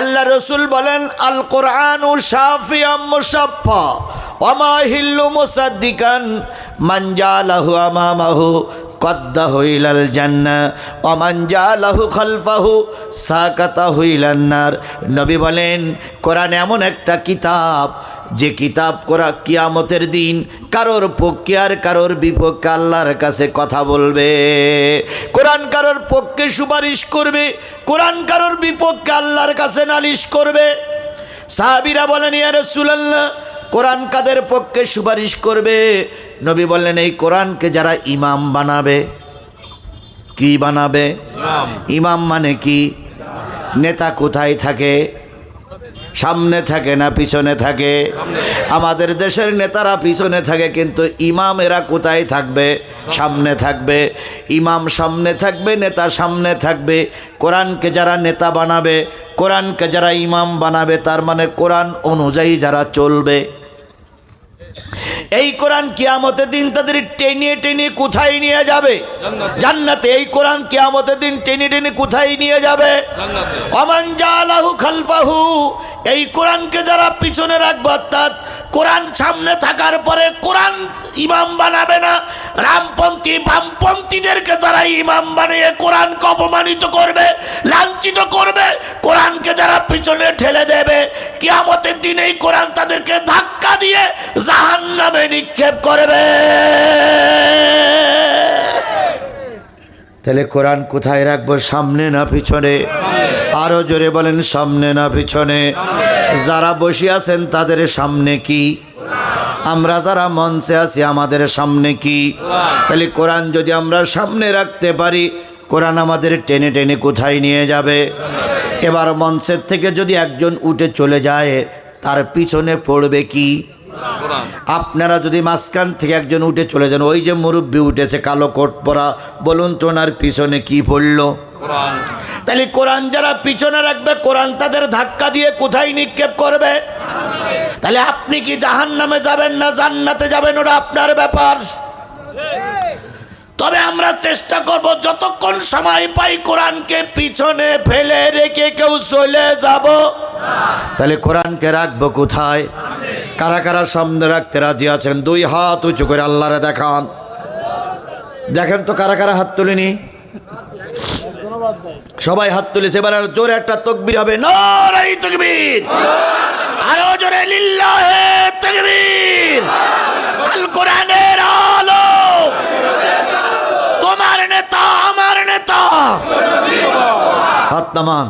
আল্লাহ রসুল বলেন আল কোরআন শাফিয়াম মুসাফা ওমা হিল্লু মুসাদ্দিকান মানজালাহু আমামাহু কদ্দা হইলাল জান্না অমানজালাহু খলফাহু সাকাতা হইলান্নার নবী বলেন, কোরআন এমন একটা কিতাব, যে কিতাব করা কিয়ামতের দিন কারোর পক্ষে আর কারোর বিপক্ষে আল্লাহর কাছে কথা বলবে। কোরআন কারোর পক্ষে সুপারিশ করবে, কোরআন কারোর বিপক্ষে আল্লাহর কাছে নালিশ করবে। সাহাবিরা বলেন, ইয়া রাসূলুল্লাহ কোরআন কাদের পক্ষে সুপারিশ করবে? নবী বললেন, এই কোরআনকে যারা ইমাম বানাবে, কি বানাবে? ইমাম মানে কি? নেতা কোথায় থাকে? সামনে থাকে না পিছনে থাকে? আমাদের দেশের নেতারা পিছনে থাকে, কিন্তু ইমাম এরা কোথায় থাকবে? সামনে থাকবে। ইমাম সামনে থাকবে, নেতা সামনে থাকবে। কোরআনকে যারা নেতা বানাবে, কোরআনকে যারা ইমাম বানাবে, তার মানে কোরআন অনুযায়ী যারা চলবে। এই কোরআন কিয়ামতের দিন তাদের টেনে টেনে কোথায় নিয়ে যাবে? জান্নাতে। এই কোরআন কিয়ামতের দিন টেনে টেনে কোথায় নিয়ে যাবে? অমান জালাহু খালফাহু। এই কোরআনকে যারা পিছনে রাখবে অর্থাৎ কোরআন সামনে থাকার পরে কোরআন ইমাম বানাবে না রামপন্থী বামপন্থীদেরকে যারা ইমাম বানিয়ে কোরআনকে অপমানিত করবে লাঞ্ছিত করবে কোরআনকে পিছনে ঠেলে দেবে। কিয়ামতের দিন এই কোরআন তাদেরকে ধাক্কা দিয়ে জাহান নামে নিক্ষেপ করবে। তাহলে কোরআন কোথায় রাখব? সামনে না পিছনে? আরও জোরে বলেন, সামনে না পিছনে? যারা বসে আছেন, তাদের সামনে কি? আমরা যারা মঞ্চে আছি, আমাদের সামনে কি? তাহলে কোরআন যদি আমরা সামনে রাখতে পারি, কোরআন আমাদের টেনে টেনে কোথায় নিয়ে যাবে? এবার মঞ্চের থেকে যদি একজন উঠে চলে যায়, তার পিছনে পড়বে কি? আপনারা যদি মাঝখান থেকে একজন উঠে চলে যান, ওই যে মুরব্বী উঠেছে কালো কোট পরা, বলুন তো ওনার পিছনে কি পড়ল? তাহলে কোরআন যারা পিছনে রাখবে, কোরআন তাদের ধাক্কা দিয়ে কোথায় নিক্ষেপ করবে? তাহলে আপনি কি জাহান নামে যাবেন না জান্নাতে যাবেন? ওটা আপনার ব্যাপার। তবে আমরা চেষ্টা করব যতক্ষণ সময় পাই কোরআনকে পিছনে ফেলে রেখে কেউ চলে যাব। তাহলে কোরআনকে রাখব কোথায়? কারা কারা সামনে রাখতে রাজি আছেন? দুই হাত উঁচু করে আল্লাহরে দেখান। দেখেন তো কারা কারা হাত তুলিনি? সবাই হাত তুলেছে এবার আর জোরে একটা তকবির হবে। নারাই তকবির! আরও জোরে লিল্লাহে তকবির আল কোরআনের আলো তোমার নেতা আমার নেতা হাত নামান।